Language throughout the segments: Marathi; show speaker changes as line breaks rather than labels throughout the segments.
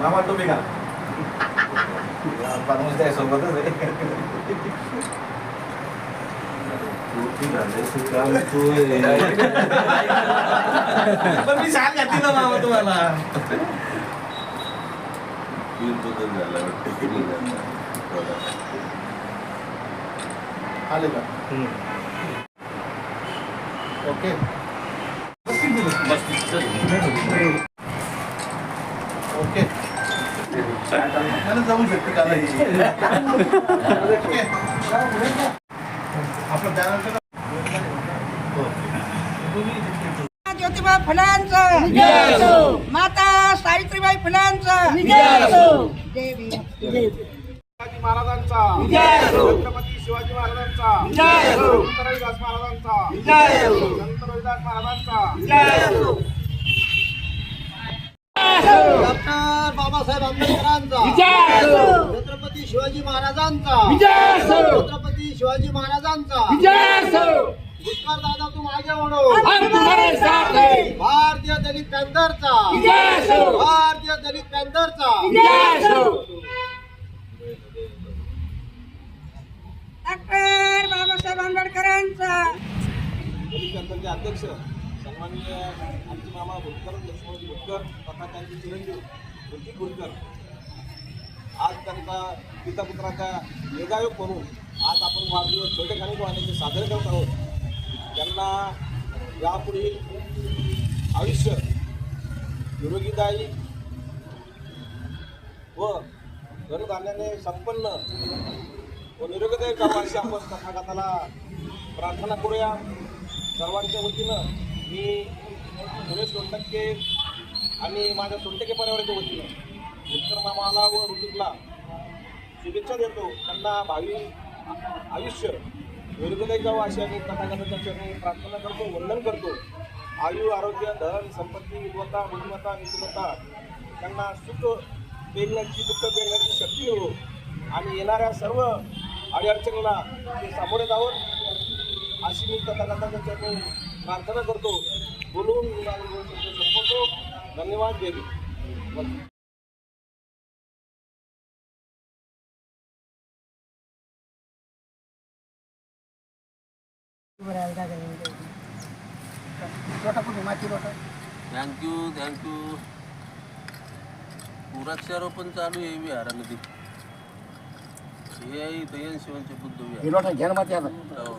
मामा तुम्ही का माणूस त्या सोबतच आहे पण मी शाल घातली ना मामा तुम्हाला
आले का ओके ओके मला जाऊ शकते का
ज्योतिबा फुलांचं माता सावित्रीबाई फुलांचं देवी
शिवाजी महाराजांचा. छत्रपती शिवाजी महाराजांचा. महाराजांचा. संत रविदास महाराजांचा डॉक्टर बाबासाहेब आंबेडकरांचा छत्रपती शिवाजी महाराजांचा छत्रपती शिवाजी महाराजांचा पुष्कर दादा तुम आगे बढ़ो भारतीय दलित पॅन्थरचा. भारतीय दलित पॅन्थरचा ऋतिक भुटकर आज त्यांचा पिता पुत्राचा योगायोग करून आज आपण वाढदिवस छोटे खाणे वाहण्याचे साजरे करत आहोत. त्यांना यापुढील आयुष्य निरोगीदायी व धनधान्याने संपन्न व निरोगीदायी कामाशी आपण तथागताला प्रार्थना करूया. सर्वांच्या वतीनं मी सुरेश सोनटक्के आणि माझ्या सोनटक्के परिवाराच्या वतीनं उत्तर मामाला व ऋतिकला शुभेच्छा देतो. त्यांना भावी आयुष्य दीर्घदायी जावं अशी आम्ही तथागताच्या चरणी प्रार्थना करतो वंदन करतो. आयु आरोग्य धन संपत्ती विद्वता बुद्धिमत्ता नीतिमत्ता त्यांना सुख पेरण्याची दुःख पेरण्याची शक्ती हो. आणि येणाऱ्या सर्व अडीअडचणीला ते सामोरे जावं. अशी मी तथागताच्या चरणी प्रार्थना करतो. बोलून धन्यवाद देवी
थँक्यू थँक्यू वृक्षारोपण चालू आहे विहारामध्ये हे इथं येन शिवांचे बुद्ध विहार हो.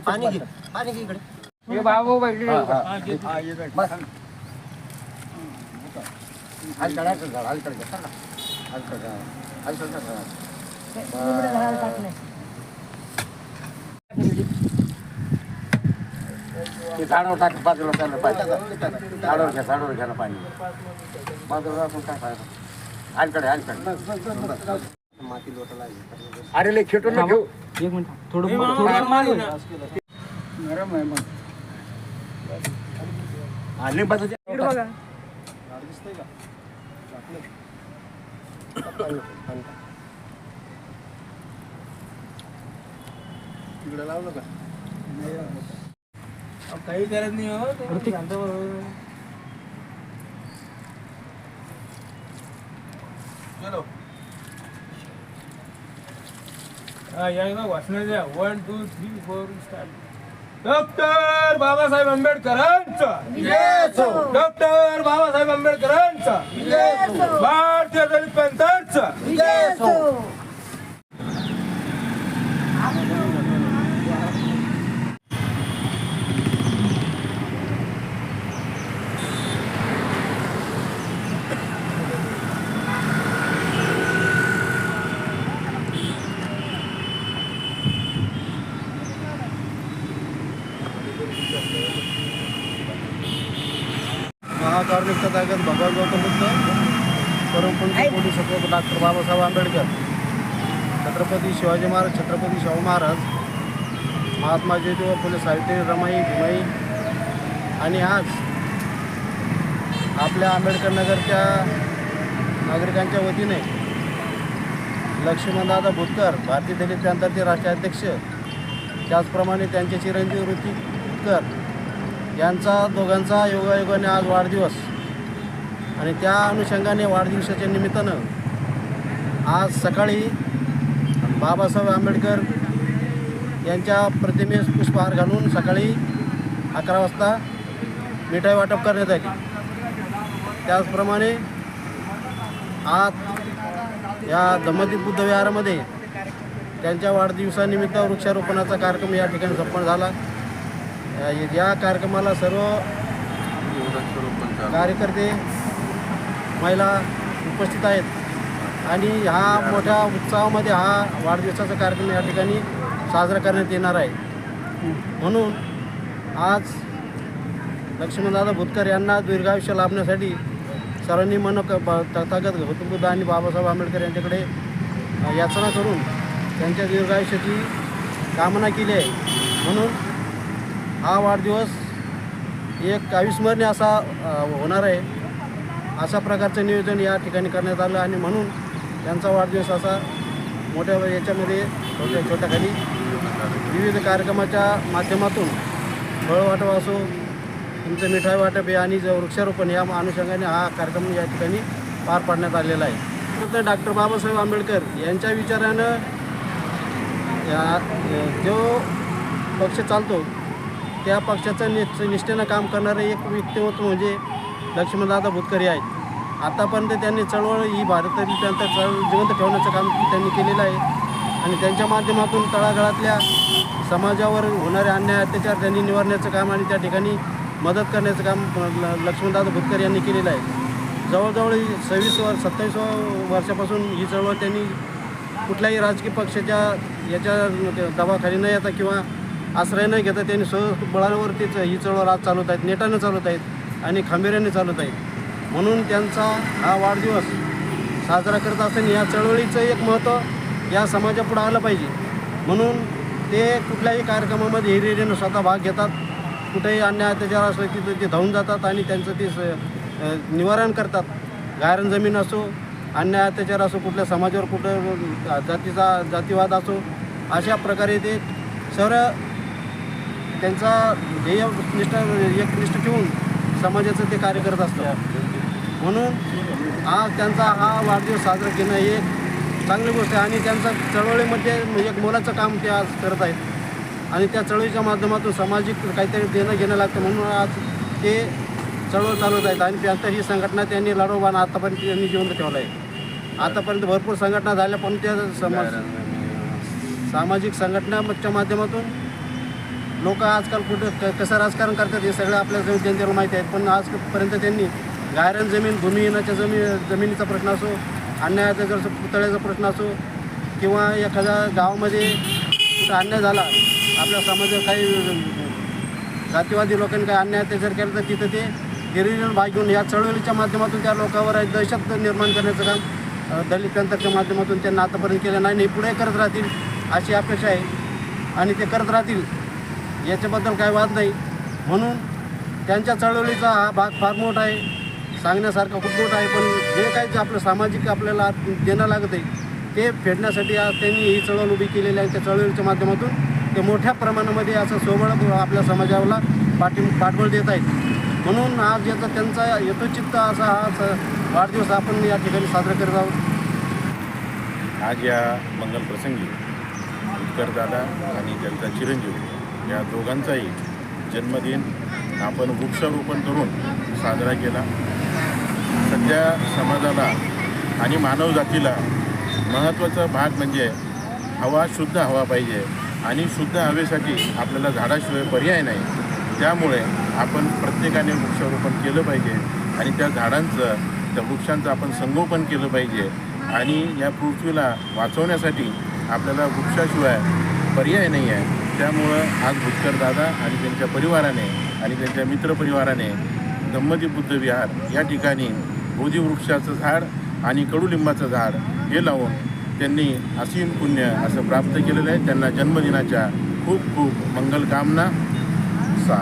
पाणी घे पाणी घे इकडे.
झाडावर टाक बाजूला त्याला पाणी. झाडावर घ्या झाडावर घ्या ना पाणी. बाजूला आपण काय पाहिजे अलीकडे अरे लय खेटून ना घेऊ. आहे मग. हा, लिंबाचं ते-
इकडे लावलं का।
काही करत नाही हो
चलो
वाचना द्या one two three four start doctor Babasaheb आंबेडकरांचा. डॉक्टर बाबासाहेब आंबेडकरांचा. भारतीय दलित पंथांचा.
महाकारुणिक तथागत भगवान गौतम बुद्ध परमपंथी पोलीस सचिव डॉक्टर बाबासाहेब आंबेडकर छत्रपती शिवाजी महाराज छत्रपती शाहू महाराज महात्मा ज्योतिबा फुले सावित्री रमाई भीमाई आणि आज आपल्या आंबेडकर नगरच्या नागरिकांच्या वतीने लक्ष्मणदादा भुतकर भारतीय दलित प्रांताचे राष्ट्रीय अध्यक्ष त्याचप्रमाणे त्यांचे चिरंजीव भुतकर
यांचा दोघांचा योगायोगाने आज वाढदिवस. आणि त्या अनुषंगाने वाढदिवसाच्या निमित्तानं आज सकाळी बाबासाहेब आंबेडकर यांच्या प्रतिमेस पुष्पहार घालून सकाळी अकरा वाजता मिठाई वाटप करण्यात आली. त्याचप्रमाणे आज या दमती बुद्ध विहारामध्ये त्यांच्या वाढदिवसानिमित्त वृक्षारोपणाचा कार्यक्रम या ठिकाणी संपन्न झाला. या- कार्यक्रमाला सर्व कार्यकर्ते महिला उपस्थित आहेत. आणि हा मोठ्या उत्सवामध्ये हा वाढदिवसाचा कार्यक्रम या ठिकाणी साजरा करण्यात येणार आहे. म्हणून आज लक्ष्मणदादा भुतकर यांना दीर्घायुष्य लाभण्यासाठी सर्वांनी मन क- तथागत गौतम बुद्ध आणि बाबासाहेब आंबेडकर यांच्याकडे याचना करून त्यांच्या दीर्घायुष्याची कामना केली आहे. म्हणून हा वाढदिवस एक अविस्मरणीय असा होणार आहे. अशा प्रकारचं नियोजन या ठिकाणी करण्यात आलं आणि म्हणून त्यांचा वाढदिवस असा मोठ्या याच्यामध्ये छोट्या छोट्याखाली. विविध कार्यक्रमाच्या माध्यमातून फळ वाटप असो तुमचं मिठाई वाटप हे आणि वृक्षारोपण या अनुषंगाने हा कार्यक्रम या ठिकाणी पार पाडण्यात आलेला आहे. तर डॉक्टर बाबासाहेब आंबेडकर यांच्या विचारानं या जो पक्ष चालतो त्या पक्षाचं नि निष्ठेनं काम करणारे एक व्यक्तिमत्व म्हणजे लक्ष्मणदादा भुतकरी आहेत. आतापर्यंत त्यांनी चळवळ ही भारतातील त्यांचा चळ जिवंत ठेवण्याचं काम त्यांनी केलेलं आहे. आणि त्यांच्या माध्यमातून तळागाळातल्या समाजावर होणारे अन्याय अत्याचार त्यांनी निवारण्याचं काम आणि त्या ठिकाणी मदत करण्याचं काम ल- लक्ष्मणदादा भुतकर यांनी केलेलं आहे. जवळजवळ ही सव्वीस वर सत्तावीस वर्षापासून ही चळवळ त्यांनी कुठल्याही राजकीय पक्षाच्या याच्या दबाखाली न येता किंवा आश्रय न घेता त्यांनी स्वबळावरतीच ही चळवळ आज चालवत आहेत नेटानं चालवत आहेत आणि खंबीर्याने चालवत आहेत. म्हणून त्यांचा हा वाढदिवस साजरा करत असताना या चळवळीचं एक महत्त्व या समाजापुढं आलं पाहिजे. म्हणून ते कुठल्याही कार्यक्रमामध्ये हिरिरीनं स्वतः भाग घेतात. कुठेही अन्याय अत्याचार असलं की ते- धावून जातात आणि त्यांचं ते स- निवारण करतात. गायरन जमीन असो अन्याय अत्याचार असो कुठल्या समाजावर कुठं जातीचा जातीवाद असो अशा प्रकारे ते सर्व त्यांचा ध्येय निष्ठा एकनिष्ठ ठेवून समाजाचं ते कार्य करत असतात म्हणून आज त्यांचा हा वाढदिवस साजरा केणं हे एक चांगली गोष्ट आहे आणि त्यांचा चळवळीमध्ये एक मोलाचं काम ते आज करत आहेत. आणि त्या चळवळीच्या माध्यमातून सामाजिक काहीतरी देणं घेणं लागतं म्हणून आज ते चळवळ चालवत आहेत आणि त्यांचा ही संघटना त्यांनी लढवबान आतापर्यंत त्यांनी जिवंत ठेवलं आहे. आतापर्यंत भरपूर संघटना झाल्या पण त्या समाज सामाजिक संघटनाच्या माध्यमातून लोक आजकाल कुठं क कसं राजकारण करतात हे सगळं आपल्या जवळ जनतेला माहिती आहे पण आजपर्यंत त्यांनी गायरन जमीन भूमिहीनाच्या जमीन जमिनीचा प्रश्न असो अन्यायाचा जर पुतळ्याचा प्रश्न असो किंवा एखाद्या गावामध्ये कुठं अन्याय झाला आपल्या समाजात काही जातीवादी लोकांनी काही अन्याय अत्याचार केला तर तिथं ते गिरिजन भाग घेऊन या चळवळीच्या माध्यमातून त्या लोकांवर दहशत निर्माण करण्याचं काम दलित यंत्राच्या माध्यमातून त्यांना आतापर्यंत केलं नाही. आणि पुढे करत राहतील अशी अपेक्षा आहे. आणि ते करत राहतील याच्याबद्दल काही वाद नाही. म्हणून त्यांच्या चळवळीचा हा भाग फार मोठा आहे. सांगण्यासारखा खूप मोठा आहे. पण जे काही जे आपलं सामाजिक आपल्याला देणं लागत आहे ते फेडण्यासाठी आज त्यांनी ही चळवळ उभी केलेली आहे. त्या चळवळीच्या माध्यमातून ते मोठ्या प्रमाणामध्ये असं सोबळ आपल्या समाजाला पाठी पाठबळ देत आहेत. म्हणून आज याचा त्यांचा यथोचित्त असा हा स- वाढदिवस आपण या ठिकाणी साजरा करत आहोत.
आज या मंगल प्रसंगी उत्करदादा आणि त्यांचा चिरंजीव या दोघांचाही जन्मदिन आपण वृक्षारोपण करून साजरा केला. सध्या समाजाला आणि मानवजातीला महत्त्वाचा भाग म्हणजे हवा शुद्ध हवा पाहिजे आणि शुद्ध हवेसाठी आपल्याला झाडाशिवाय पर्याय नाही. त्यामुळे आपण प्रत्येकाने वृक्षारोपण केलं पाहिजे आणि त्या झाडांचं त्या वृक्षांचं आपण संगोपन केलं पाहिजे आणि या पृथ्वीला वाचवण्यासाठी आपल्याला वृक्षाशिवाय पर्याय नाही आहे. त्यामुळं आज भुतकर दादा आणि त्यांच्या परिवाराने आणि त्यांच्या मित्रपरिवाराने धम्मदी बुद्ध विहार या ठिकाणी बोधीवृक्षाचं झाड आणि कडुलिंबाचं झाड हे लावून त्यांनी असीम पुण्य असं प्राप्त केलेलं आहे. त्यांना जन्मदिनाच्या खूप खूप मंगलकामना सा